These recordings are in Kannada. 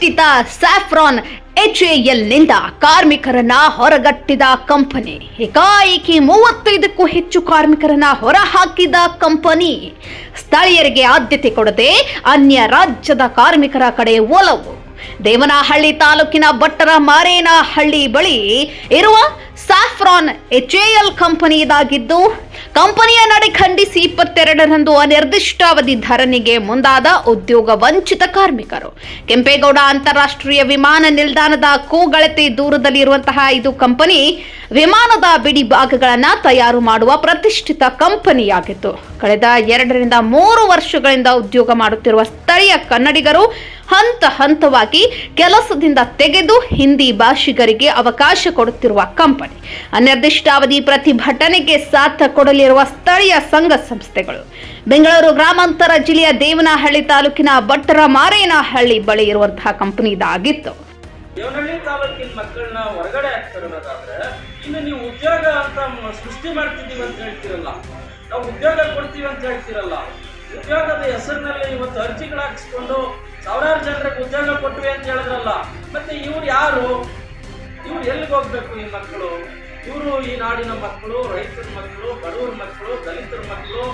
ಪ್ರತಿಷ್ಠಿತ ಸ್ಯಾಫ್ರಾನ್ನಿಂದ ಕಾರ್ಮಿಕರನ್ನ ಹೊರಗಟ್ಟಿದ ಕಂಪನಿ. ಏಕಾಏಕಿ ಮೂವತ್ತೈದಕ್ಕೂ ಹೆಚ್ಚು ಕಾರ್ಮಿಕರನ್ನ ಹೊರಹಾಕಿದ ಕಂಪನಿ. ಸ್ಥಳೀಯರಿಗೆ ಆದ್ಯತೆ ಕೊಡದೆ ಅನ್ಯ ರಾಜ್ಯದ ಕಾರ್ಮಿಕರ ಕಡೆ ಒಲವು. ದೇವನಹಳ್ಳಿ ತಾಲೂಕಿನ ಬಟ್ಟರ ಮಾರೇನಹಳ್ಳಿ ಬಳಿ ಇರುವ ಸ್ಯಾಫ್ರಾನ್ ಎಚ್ಎಎಲ್ ಕಂಪನಿ ಇದಾಗಿದ್ದು ಕಂಪನಿಯ ನಡೆ ಖಂಡಿಸಿ ಇಪ್ಪತ್ತೆರಡರಂದು ಅನಿರ್ದಿಷ್ಟಾವಧಿ ಧರಣಿಗೆ ಮುಂದಾದ ಉದ್ಯೋಗ ವಂಚಿತ ಕಾರ್ಮಿಕರು. ಕೆಂಪೇಗೌಡ ಅಂತಾರಾಷ್ಟ್ರೀಯ ವಿಮಾನ ನಿಲ್ದಾಣದ ಕೂಗಳತೆ ದೂರದಲ್ಲಿರುವಂತಹ ಇದು ಕಂಪನಿ, ವಿಮಾನದ ಬಿಡಿ ಭಾಗಗಳನ್ನು ತಯಾರು ಮಾಡುವ ಪ್ರತಿಷ್ಠಿತ ಕಂಪನಿಯಾಗಿತ್ತು. ಕಳೆದ ಎರಡರಿಂದ ಮೂರು ವರ್ಷಗಳಿಂದ ಉದ್ಯೋಗ ಮಾಡುತ್ತಿರುವ ಸ್ಥಳೀಯ ಕನ್ನಡಿಗರು ಹಂತ ಹಂತವಾಗಿ ಕೆಲಸದಿಂದ ತೆಗೆದು ಹಿಂದಿ ಭಾಷಿಗರಿಗೆ ಅವಕಾಶ ಕೊಡುತ್ತಿರುವ ಕಂಪನಿ. ಅನಿರ್ದಿಷ್ಟಾವಧಿ ಪ್ರತಿಭಟನೆಗೆ ಸಾಥ ಕೊಡಲಿರುವ ಸ್ಥಳೀಯ ಸಂಘ ಸಂಸ್ಥೆಗಳು. ಬೆಂಗಳೂರು ಗ್ರಾಮಾಂತರ ಜಿಲ್ಲೆಯ ದೇವನಹಳ್ಳಿ ತಾಲೂಕಿನ ಬಟ್ಟರ ಮಾರೇನಹಳ್ಳಿ ಬಳಿ ಇರುವಂತಹ ಕಂಪನಿ ಇದಾಗಿತ್ತು. ದೇವನಹಳ್ಳಿ ತಾಲೂಕಿನ ಹೊರಗಡೆ ನೀವು ಅಂತ ಸೃಷ್ಟಿ ಮಾಡ್ತಿದ್ದೀವಿ ಅಂತ ಹೇಳ್ತಿರಲ್ಲ. ನಾವು ಕೊಡ್ತೀವಿ ಅಂತ ಹೇಳ್ತಿರಲ್ಲ. ಉದ್ಯೋಗದ ಹೆಸರಿನಲ್ಲಿ ಇವತ್ತು ಅರ್ಜಿಗಳು ಹಾಕಿಸ್ಕೊಂಡು ಸಾವಿರಾರು ಜನರಿಗೆ ಉದ್ಯೋಗ ಕೊಟ್ವಿ ಅಂತ ಹೇಳಿದ್ರಲ್ಲ. ಮತ್ತೆ ಇವ್ರು ಯಾರು? ಇವ್ರು ಎಲ್ಲಿಗೆ ಹೋಗ್ಬೇಕು ಈ ಮಕ್ಕಳು? ಇವರು ಈ ನಾಡಿನ ಮಕ್ಕಳು, ರೈತರ ಮಕ್ಕಳು, ಬಡವರ ಮಕ್ಕಳು, ದಲಿತರ ಮಕ್ಕಳು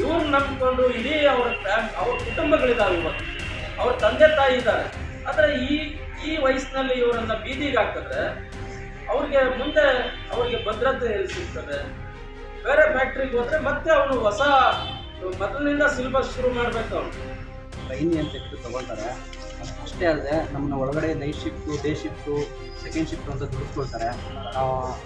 ಇವ್ರು ನಂಬಿಕೊಂಡು ಇಡೀ ಅವರ ಅವ್ರ ಕುಟುಂಬಗಳಿದಾವೆ ಇವತ್ತು ಅವ್ರ ತಂದೆ ತಾಯಿ ಇದ್ದಾರೆ. ಆದರೆ ಈ ಈ ವಯಸ್ಸಿನಲ್ಲಿ ಇವರನ್ನ ಬೀದಿಗೆ ಹಾಕಿದ್ರೆ ಅವ್ರಿಗೆ ಮುಂದೆ ಅವ್ರಿಗೆ ಭದ್ರತೆ ಸಿಗ್ತದೆ? ಬೇರೆ ಫ್ಯಾಕ್ಟ್ರಿಗೆ ಹೋದ್ರೆ ಮತ್ತೆ ಅವನು ಹೊಸ, ಮೊದಲಿನಿಂದ ಸಿಲೆಬಸ್ ಶುರು ಮಾಡ್ಬೇಕು ಅವನು. ಟ್ರೈನಿ ಅಂತ ಇಟ್ಟು ತಗೊಳ್ತಾರೆ ಅಷ್ಟ್- ಅಲ್ಲದೆ ನಮ್ಮನ್ನ ಒಳಗಡೆ night shift day shift second shift ಅಂತ ದುಡಿಸ್ಕೊಳ್ತಾರೆ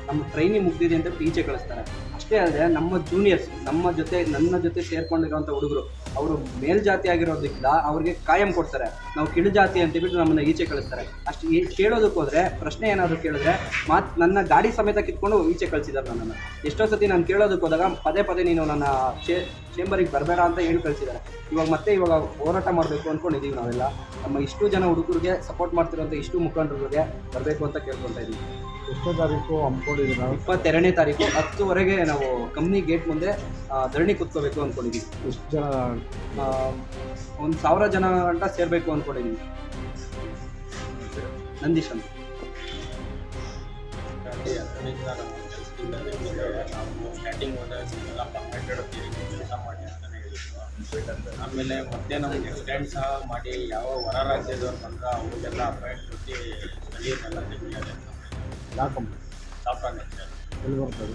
ನಮ್ಮ ಟ್ರೈನಿಂಗ್ ಮುಗ್ದಿದೆ ಅಂತ ಟೀಚೆ ಕಳಿಸ್ತಾರೆ. ಅಷ್ಟೇ ಅಲ್ಲದೆ ನಮ್ಮ ಜೂನಿಯರ್ಸ್ ನಮ್ಮ ಜೊತೆ, ನನ್ನ ಜೊತೆ ಸೇರ್ಕೊಂಡಿರೋಂಥ ಹುಡುಗರು, ಅವರು ಮೇಲ್ಜಾತಿ ಆಗಿರೋದಕ್ಕಿಂತ ಅವ್ರಿಗೆ ಕಾಯಂ ಕೊಡ್ತಾರೆ. ನಾವು ಕಿಳು ಜಾತಿ ಅಂತ ಬಿಟ್ಟು ನಮ್ಮನ್ನು ಈಚೆ ಕಳಿಸ್ತಾರೆ. ಅಷ್ಟು ಈ ಕೇಳೋದಕ್ಕೆ ಹೋದರೆ, ಪ್ರಶ್ನೆ ಏನಾದರೂ ಕೇಳಿದ್ರೆ, ಮಾತು, ನನ್ನ ಗಾಡಿ ಸಮೇತ ಕಿತ್ಕೊಂಡು ಈಚೆ ಕಳಿಸಿದ್ದಾರೆ ನನ್ನನ್ನು. ಎಷ್ಟೋ ಸತಿ ನಾನು ಕೇಳೋದಕ್ಕೆ ಹೋದಾಗ, ಪದೇ ಪದೇ ನೀನು ನನ್ನ ಚೇ ಚೇಂಬರಿಗೆ ಬರಬೇಡ ಅಂತ ಹೇಳಿ ಕಳಿಸಿದ್ದಾರೆ ಇವಾಗ ಮತ್ತೆ ಇವಾಗ ಹೋರಾಟ ಮಾಡಬೇಕು ಅಂದ್ಕೊಂಡಿದ್ದೀವಿ ನಾವೆಲ್ಲ. ನಮ್ಮ ಇಷ್ಟು ಜನ ಹುಡುಗರಿಗೆ ಸಪೋರ್ಟ್ ಮಾಡ್ತಿರೋಂಥ ಇಷ್ಟು ಮುಖಂಡರಿಗೆ ಬರಬೇಕು ಅಂತ ಕೇಳ್ಕೊತಾ ಇದ್ದೀವಿ ಎಷ್ಟನೇ ತಾರೀಕು ಹಮ್ಮಿಕೊಂಡಿದ್ದೀರಾ ಇಪ್ಪತ್ತೆರಡನೇ ತಾರೀಕು ಹತ್ತುವರೆಗೆ ನಾವು ಕಂಪ್ನಿ ಗೇಟ್ ಮುಂದೆ ಆ, ಧರಣಿ ಕೂತ್ಕೋಬೇಕು ಅಂದ್ಕೊಂಡಿದ್ದೀವಿ ಎಷ್ಟು ಜನ? ಒಂದು ಸಾವಿರ ಜನ ಗಂಟ ಸೇರಬೇಕು ಅಂದ್ಕೊಂಡಿದ್ದೀವಿ ನಂದೀಶ್ ಅಂತ. ಅದರಿಂದ ನಮ್ಮ ಕೆಲಸದಿಂದ ನಾವು ಸ್ಟಾರ್ಟಿಂಗ್ ಹೋದಾಗ ಎಲ್ಲ ಕೆಲಸ ಮಾಡಿ ಅಂತಲೇ ಹೇಳಿದ್ರು. ಆಮೇಲೆ ಮತ್ತೆ ನಮ್ಗೆ ಎಕ್ಸ್ಟೆಂಡ್ ಸಹ ಮಾಡಿ ಯಾವ ಹೊರ ರಾಜ್ಯದವ್ರು ಬಂದ್ರೆ ಅವ್ರಿಗೆಲ್ಲ ಅಪಾಯಿಂಟ್ ಕೊಟ್ಟು ಸ್ಥಳೀಯರೆಲ್ಲ ತೆಗಿತಾರೆ ಯಾವ ಕಂಪ್ನಿ ಸಾಫ್ರಾನ್ ಎಲ್ಲಿ ಬರ್ತದೆ?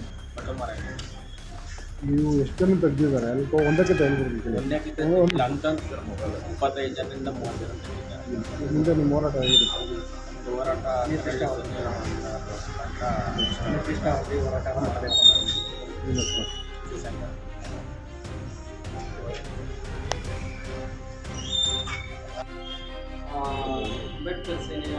ನೀವು ಎಷ್ಟು ಜನ ತೆಗ್ದಿದ್ದಾರೆ? ಅಲ್ಲಿ ಒಂದಕ್ಕೆ ಇಪ್ಪತ್ತೈದು ಜನರಿಂದ ಮೂವತ್ತು ಜನ ತೆಗಿತಾರೆ. ಮುಂದೆ ನಿಮ್ಮ ಹೋರಾಟ ಆಗಿರುತ್ತೆ ಹೋರಾಟ ಹೋರಾಟ. ಮಾಡಬೇಕು? ಅಂಬೇಡ್ಕರ್ ಸೇನೆಯ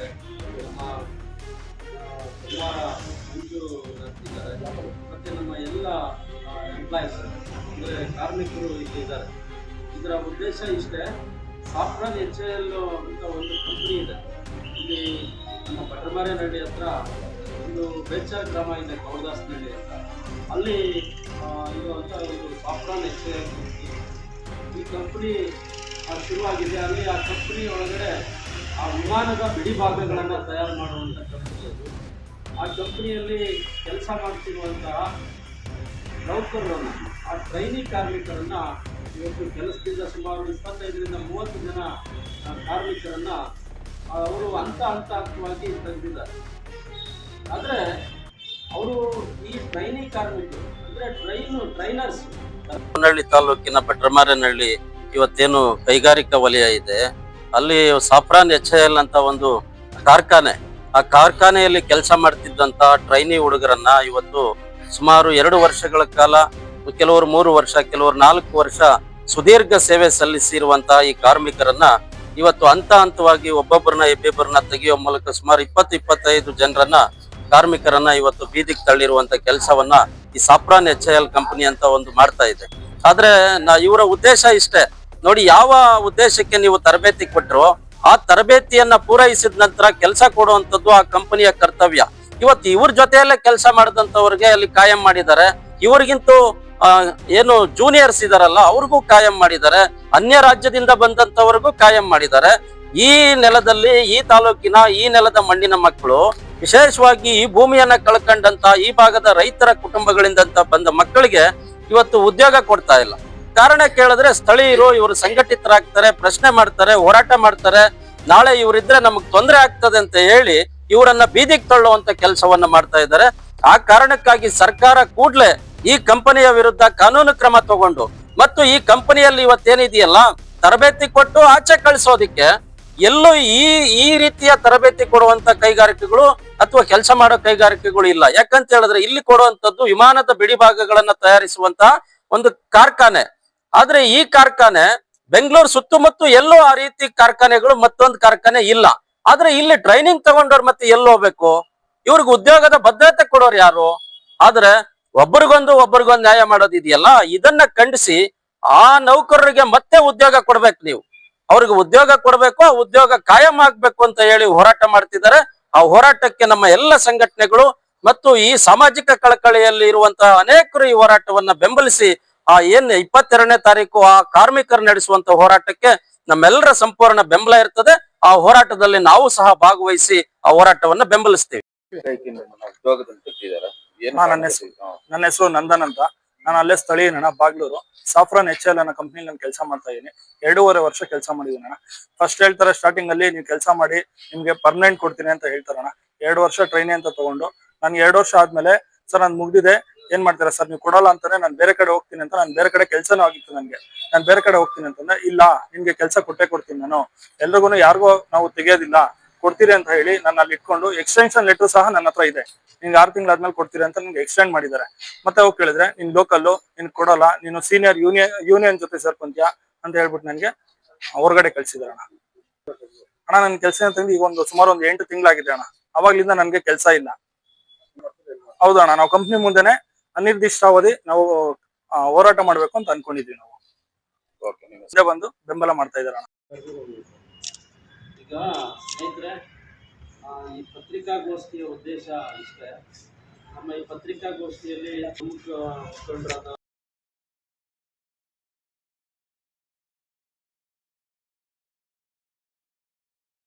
ಉದ್ದೇಶ ಇಷ್ಟೇ. ಸಾಫ್ಟ್ವೇರ್ ಎಚ್ ಎಲ್ ಅಂತ ಒಂದು ಕಂಪ್ನಿ ಇದೆ. ಇಲ್ಲಿ ನಮ್ಮ ಬಟರ್ಮಾರೇನಹಳ್ಳಿ ಹತ್ರ ಒಂದು ಬೇಚರ್ ಗ್ರಾಮ ಇದೆ ಗೌಡದಾಸ್ನಹಳ್ಳಿ ಅಂತ. ಅಲ್ಲಿ ಇರುವಂಥ ಒಂದು ಸಾಫ್ಟ್ವೇರ್ ಎಚ್ ಎಲ್ ಕಂಪ್ನಿ ಈ ಕಂಪ್ನಿ ಶುರುವಾಗಿದೆ. ಅಲ್ಲಿ ಆ ಕಂಪ್ನಿ ಒಳಗಡೆ ಆ ವಿಮಾನದ ಬಿಡಿ ಭಾಗಗಳನ್ನು ತಯಾರು ಮಾಡುವಂಥ ಕಂಪ್ನಿ ಅದು. ಆ ಕಂಪ್ನಿಯಲ್ಲಿ ಕೆಲಸ ಮಾಡ್ತಿರುವಂತಹ ನೌಕರರನ್ನು, ಆ ಟ್ರೈನಿ ಕಾರ್ಮಿಕರನ್ನ ಇವತ್ತು ಕೆಲಸದಿಂದ ಸುಮಾರು ಇಪ್ಪತ್ತೈದರಿಂದ ಮೂವತ್ತು ಜನ ಕಾರ್ಮಿಕರನ್ನ ಅವರು ಹಂತ ಹಂತ ಹಂತವಾಗಿ ತೆಗೆದಿದ್ದಾರೆ ಆದರೆ, ಅವರು ಈ ಟ್ರೈನಿ ಕಾರ್ಮಿಕರು, ಅಂದರೆ ಟ್ರೈನು ಟ್ರೈನರ್ಸ್ ಹೊನ್ನಳ್ಳಿ ತಾಲೂಕಿನ ಪಟ್ರಮಾರನಹಳ್ಳಿ ಇವತ್ತೇನು ಕೈಗಾರಿಕಾ ವಲಯ ಇದೆ, ಅಲ್ಲಿ ಸಾಫ್ರಾನ್ ಎಚ್ ಎಲ್ ಅಂತ ಒಂದು ಕಾರ್ಖಾನೆ, ಆ ಕಾರ್ಖಾನೆಯಲ್ಲಿ ಕೆಲಸ ಮಾಡ್ತಿದ್ದಂತ ಟ್ರೈನಿ ಹುಡುಗರನ್ನ ಇವತ್ತು ಸುಮಾರು ಎರಡು ವರ್ಷಗಳ ಕಾಲ, ಕೆಲವರು ಮೂರು ವರ್ಷ, ಕೆಲವರು ನಾಲ್ಕು ವರ್ಷ ಸುದೀರ್ಘ ಸೇವೆ ಸಲ್ಲಿಸಿರುವಂತಹ ಈ ಕಾರ್ಮಿಕರನ್ನ ಇವತ್ತು ಹಂತ ಹಂತವಾಗಿ ಒಬ್ಬೊಬ್ಬರನ್ನ ಇಬ್ಬಿಬ್ಬರನ್ನ ತೆಗೆಯುವ ಮೂಲಕ ಸುಮಾರು ಇಪ್ಪತ್ತು, ಇಪ್ಪತ್ತೈದು ಜನರನ್ನ ಕಾರ್ಮಿಕರನ್ನ ಇವತ್ತು ಬೀದಿಗೆ ತಳ್ಳಿರುವಂತ ಕೆಲಸವನ್ನ ಈ ಸಾಪ್ರಾನ್ ಎಚ್ ಎಲ್ ಕಂಪನಿ ಅಂತ ಒಂದು ಮಾಡ್ತಾ ಇದೆ. ಆದ್ರೆ ನಾ ಇವರ ಉದ್ದೇಶ ಇಷ್ಟೇ. ನೋಡಿ, ಯಾವ ಉದ್ದೇಶಕ್ಕೆ ನೀವು ತರಬೇತಿ ಕೊಟ್ಟರು ಆ ತರಬೇತಿಯನ್ನ ಪೂರೈಸಿದ ನಂತರ ಕೆಲಸ ಕೊಡುವಂತದ್ದು ಆ ಕಂಪನಿಯ ಕರ್ತವ್ಯ. ಇವತ್ತು ಇವ್ರ ಜೊತೆಯಲ್ಲೇ ಕೆಲಸ ಮಾಡಿದಂತವ್ರಿಗೆ ಅಲ್ಲಿ ಕಾಯಂ ಮಾಡಿದ್ದಾರೆ. ಇವ್ರಿಗಿಂತೂ ಏನು ಜೂನಿಯರ್ಸ್ ಇದಾರಲ್ಲ, ಅವ್ರಿಗೂ ಕಾಯಂ ಮಾಡಿದ್ದಾರೆ. ಅನ್ಯ ರಾಜ್ಯದಿಂದ ಬಂದಂತವ್ರಿಗೂ ಕಾಯಂ ಮಾಡಿದ್ದಾರೆ. ಈ ನೆಲದಲ್ಲಿ, ಈ ತಾಲೂಕಿನ, ಈ ನೆಲದ ಮಣ್ಣಿನ ಮಕ್ಕಳು, ವಿಶೇಷವಾಗಿ ಈ ಭೂಮಿಯನ್ನ ಕಳ್ಕೊಂಡಂತ, ಈ ಭಾಗದ ರೈತರ ಕುಟುಂಬಗಳಿಂದ ಬಂದ ಮಕ್ಕಳಿಗೆ ಇವತ್ತು ಉದ್ಯೋಗ ಕೊಡ್ತಾ ಇಲ್ಲ. ಕಾರಣ ಕೇಳಿದ್ರೆ ಸ್ಥಳೀಯರು ಇವರು ಸಂಘಟಿತರಾಗ್ತಾರೆ, ಪ್ರಶ್ನೆ ಮಾಡ್ತಾರೆ, ಹೋರಾಟ ಮಾಡ್ತಾರೆ. ನಾಳೆ ಇವರಿದ್ರೆ ನಮಗ್ ತೊಂದರೆ ಆಗ್ತದೆ ಅಂತ ಹೇಳಿ ಇವರನ್ನ ಬೀದಿಗೆ ತಳ್ಳುವಂತ ಕೆಲಸವನ್ನ ಮಾಡ್ತಾ ಇದ್ದಾರೆ. ಆ ಕಾರಣಕ್ಕಾಗಿ ಸರ್ಕಾರ ಕೂಡ್ಲೆ ಈ ಕಂಪನಿಯ ವಿರುದ್ಧ ಕಾನೂನು ಕ್ರಮ ತಗೊಂಡು ಮತ್ತು ಈ ಕಂಪನಿಯಲ್ಲಿ ಇವತ್ತೇನಿದೆಯಲ್ಲ, ತರಬೇತಿ ಕೊಟ್ಟು ಆಚೆ ಕಳಿಸೋದಿಕ್ಕೆ ಎಲ್ಲೂ ಈ ಈ ರೀತಿಯ ತರಬೇತಿ ಕೊಡುವಂತ ಕೈಗಾರಿಕೆಗಳು ಅಥವಾ ಕೆಲಸ ಮಾಡೋ ಕೈಗಾರಿಕೆಗಳು ಇಲ್ಲ. ಯಾಕಂತ ಹೇಳಿದ್ರೆ ಇಲ್ಲಿ ಕೊಡುವಂತದ್ದು ವಿಮಾನದ ಬಿಡಿಭಾಗಗಳನ್ನ ತಯಾರಿಸುವಂತ ಒಂದು ಕಾರ್ಖಾನೆ. ಆದ್ರೆ ಈ ಕಾರ್ಖಾನೆ ಬೆಂಗಳೂರು ಸುತ್ತಮುತ್ತ ಎಲ್ಲೂ ಆ ರೀತಿ ಕಾರ್ಖಾನೆಗಳು ಮತ್ತೊಂದು ಕಾರ್ಖಾನೆ ಇಲ್ಲ. ಆದ್ರೆ ಇಲ್ಲಿ ಟ್ರೈನಿಂಗ್ ತಗೊಂಡವ್ರು ಮತ್ತೆ ಎಲ್ಲಿ ಹೋಗ್ಬೇಕು? ಇವ್ರಿಗೆ ಉದ್ಯೋಗದ ಭದ್ರತೆ ಕೊಡೋರು ಯಾರು? ಆದ್ರೆ ಒಬ್ಬರಿಗೊಂದು ಒಬ್ಬರಿಗೊಂದು ನ್ಯಾಯ ಮಾಡೋದಿದೆಯಲ್ಲ ಇದನ್ನ ಖಂಡಿಸಿ ಆ ನೌಕರರಿಗೆ ಮತ್ತೆ ಉದ್ಯೋಗ ಕೊಡ್ಬೇಕು ನೀವು. ಅವ್ರಿಗೆ ಉದ್ಯೋಗ ಕೊಡ್ಬೇಕು, ಆ ಉದ್ಯೋಗ ಕಾಯಂ ಆಗ್ಬೇಕು ಅಂತ ಹೇಳಿ ಹೋರಾಟ ಮಾಡ್ತಿದ್ದಾರೆ. ಆ ಹೋರಾಟಕ್ಕೆ ನಮ್ಮ ಎಲ್ಲ ಸಂಘಟನೆಗಳು ಮತ್ತು ಈ ಸಾಮಾಜಿಕ ಕಳಕಳಿಯಲ್ಲಿ ಇರುವಂತಹ ಅನೇಕರು ಈ ಹೋರಾಟವನ್ನ ಬೆಂಬಲಿಸಿ, ಆ ಏನ್ ಇಪ್ಪತ್ತೆರಡನೇ ತಾರೀಕು ಆ ಕಾರ್ಮಿಕರು ನಡೆಸುವಂತ ಹೋರಾಟಕ್ಕೆ ನಮ್ಮೆಲ್ಲರ ಸಂಪೂರ್ಣ ಬೆಂಬಲ ಇರ್ತದೆ. ಆ ಹೋರಾಟದಲ್ಲಿ ನಾವು ಸಹ ಭಾಗವಹಿಸಿ ಆ ಹೋರಾಟವನ್ನ ಬೆಂಬಲಿಸ್ತೀವಿ. ಹಾ, ನನ್ನ ಹೆಸರು ನನ್ನ ಹೆಸರು ನಂದನ್ ಅಂತ. ನಾನು ಅಲ್ಲೇ ಸ್ಥಳೀಯನ ಬಾಗ್ಲೂರು. ಸಾಫ್ರಾನ್ ಎಚ್ ಎಲ್ ಅನ್ನೋ ಕಂಪ್ನಿ ನಾನು ಕೆಲಸ ಮಾಡ್ತಾ ಇದ್ದೀನಿ ಎರಡೂವರೆ ವರ್ಷ ಕೆಲಸ ಮಾಡಿದ್ದೀನಿ ಅಣ್ಣ. ಫಸ್ಟ್ ಹೇಳ್ತಾರೆ ಸ್ಟಾರ್ಟಿಂಗ್ ಅಲ್ಲಿ ನೀವು ಕೆಲಸ ಮಾಡಿ ನಿಮ್ಗೆ ಪರ್ಮನೆಂಟ್ ಕೊಡ್ತೀನಿ ಅಂತ ಹೇಳ್ತಾರಣ ಎರಡು ವರ್ಷ ಟ್ರೈನಿ ಅಂತ ತಗೊಂಡು. ನನ್ಗೆ ಎರಡು ವರ್ಷ ಆದ್ಮೇಲೆ ಸರ್ ನಾನು ಮುಗ್ದಿದೆ. ಏನ್ ಮಾಡ್ತೀರಾ ಸರ್? ನೀವು ಕೊಡಲ್ಲ ಅಂತಾನೆ ನಾನು ಬೇರೆ ಕಡೆ ಹೋಗ್ತೀನಿ ಅಂತ ನಾನು ಬೇರೆ ಕಡೆ ಕೆಲಸನೂ ಆಗಿತ್ತು ನನಗೆ. ನಾನು ಬೇರೆ ಕಡೆ ಹೋಗ್ತೀನಿ ಅಂತಂದ್ರೆ ಇಲ್ಲ ನಿಮ್ಗೆ ಕೆಲಸ ಕೊಟ್ಟೆ ಕೊಡ್ತೀನಿ ನಾನು. ಎಲ್ರಿಗೂ ಯಾರಿಗೂ ನಾವು ತೆಗೆಯೋದಿಲ್ಲ. ಕೊಡ್ತೀರಿ ಅಂತ ಹೇಳಿ ನನ್ನ ಅಲ್ಲಿ ಇಟ್ಕೊಂಡು ಎಕ್ಸ್ಟೆನ್ಷನ್ ಲೆಟರ್ ಸಹ ನನ್ನ ಹತ್ರ ಇದೆ. ನಿಮ್ಗೆ ಆರು ತಿಂಗಳಾದ್ಮೇಲೆ ಕೊಡ್ತೀರಿ ಅಂತ ನಿಮ್ಗೆ ಎಕ್ಸ್ಟೆಂಡ್ ಮಾಡಿದ್ದಾರೆ. ಮತ್ತೆ ಹೋಗಿ ಕೇಳಿದ್ರೆ ನಿನ್ ಲೋಕಲ್ಲು ನಿನ್ ಕೊಡಲ್ಲ ನೀನು ಸೀನಿಯರ್ ಯೂನಿಯನ್ ಯೂನಿಯನ್ ಜೊತೆ ಸೇರ್ಕೊಂತೀಯ? ಅಂತ ಹೇಳ್ಬಿಟ್ಟು ನನಗೆ ಹೊರಗಡೆ ಕಳ್ಸಿದಾರೆ ಅಣ್ಣ. ಅಣ್ಣ ನನ್ನ ಕೆಲಸ ಅಂತಂದ್ರೆ ಈಗ ಒಂದು ಸುಮಾರು ಒಂದು ಎಂಟು ತಿಂಗಳಾಗಿದೆ ಅಣ್ಣ. ಅವಾಗ್ಲಿಂದ ನನಗೆ ಕೆಲಸ ಇಲ್ಲ. ಹೌದಣ್ಣ ಅಣ್ಣ ನಾವು ಕಂಪ್ನಿ ಮುಂದೆನೆ ಅನಿರ್ದಿಷ್ಟಾವಧಿ ನಾವು ಆ, ಹೋರಾಟ ಮಾಡ್ಬೇಕು ಅಂತ ಅನ್ಕೊಂಡಿದ್ವಿ ನಾವು. ಬಂದು ಬೆಂಬಲ ಮಾಡ್ತಾ ಇದ್ದಾರೆ ಅಣ್ಣ. ಈಗ ಸ್ನೇಹಿತರೆ ಈ ಪತ್ರಿಕಾಗೋಷ್ಠಿಯ ಉದ್ದೇಶ ಇಷ್ಟೇ. ನಮ್ಮ ಈ ಪತ್ರಿಕಾಗೋಷ್ಠಿಯಲ್ಲಿ ಪ್ರಮುಖ ಮುಖಂಡರಾದ